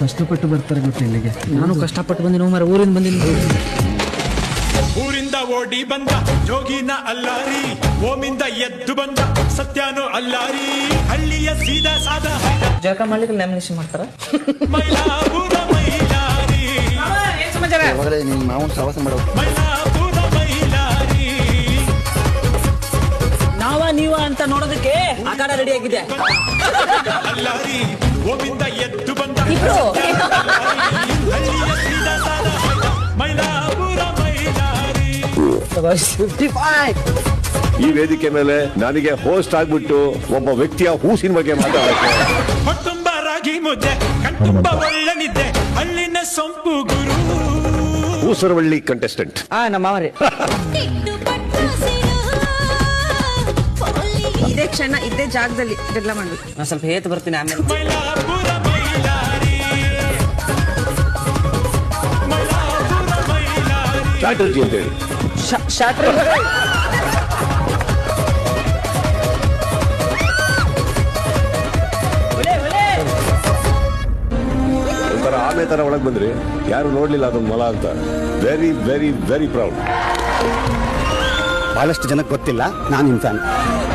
ಕಷ್ಟಪಟ್ಟು ಬರ್ತಾರೆ ಗೊತ್ತಾ ಇಲ್ಲಿಗೆ? ನಾನು ಕಷ್ಟಪಟ್ಟು ಬಂದಿನ ಮರ ಊರಿಂದ ಬಂದಿನಿ. ಊರಿಂದ ಓಡಿ ಬಂದ ಜೋಗಿನ ಅಲ್ಲಾರಿ ಓಮಿಂದ ಎದ್ದು ಬಂದ ಸತ್ಯನು ಅಲ್ಲಾರಿ. ಹಳ್ಳಿಯ ಸೀದಾ ಸಾದ ಜಳಕ ಮಾಡ್ಲಿಕ್ಕೆ ಲ್ಯಾಮಿನೇಷನ್ ಮಾಡ್ತಾರ? ಮೈಲಾಪುರ ಮೈಲಾರಿ. ಯಾವಾಗಲೇ ನಿಮ್ಮ ಮಾವನ ಮಾಡೋ. ಮೈಲಾಪುರ ಮೈಲಾರಿ. ನಾವ ನೀವ ಅಂತ ನೋಡೋದಕ್ಕೆ ಆಕಾರ ರೆಡಿ ಆಗಿದೆ. ಅಲ್ಲಾರಿ ಓಮಿಂದ ಎದ್ದು ಬಂದ ಇಬ್ರು. ಈ ವೇದಿಕೆ ಮೇಲೆ ನನಗೆ ಹೋಸ್ಟ್ ಆಗ್ಬಿಟ್ಟು ಒಬ್ಬ ವ್ಯಕ್ತಿಯ ಹೂಸಿನ ಬಗ್ಗೆ ಮಾತಾಡಕ್ಕೆ. ಹೊಟ್ಟುಂಬ ರಾಗಿ ಮುದ್ದೆ ಕಣ್ತುಂಬ ಒಳ್ಳೆ ನಿದ್ದೆ ಹಳ್ಳಿನ ಸೊಂಪು ಗುರು. ಹೂಸರವಳ್ಳಿ ಕಂಟೆಸ್ಟೆಂಟ್ ಆ ನಮ್ಮ ಮಾವರಿ. ಇದೇ ಕ್ಷಣ ಇದೇ ಜಾಗದಲ್ಲಿ ಜಗಳ ಮಾಡ್ಬೇಕು. ನಾನು ಸ್ವಲ್ಪ ಹೇತ್ ಬರ್ತೀನಿ ಆಮೇಲೆ. ಚಾಟರ್ಜಿ ಅಂತ ಹೇಳಿ. ಶಾಟ್ರಿ ಒಂಥರ ಆಮೆ ತರ ಒಳಗೆ ಬಂದ್ರಿ. ಯಾರು ನೋಡ್ಲಿಲ್ಲ ಅದೊಂದು ಮೊಲ ಅಂತ. ವೆರಿ ವೆರಿ ವೆರಿ ಪ್ರೌಡ್ ಬಹಳಷ್ಟು ಜನಕ್ಕೆ ಗೊತ್ತಿಲ್ಲ. ನಾನು ಇನ್ಫ್ಯಾನ್ ಫ್ಯಾನ್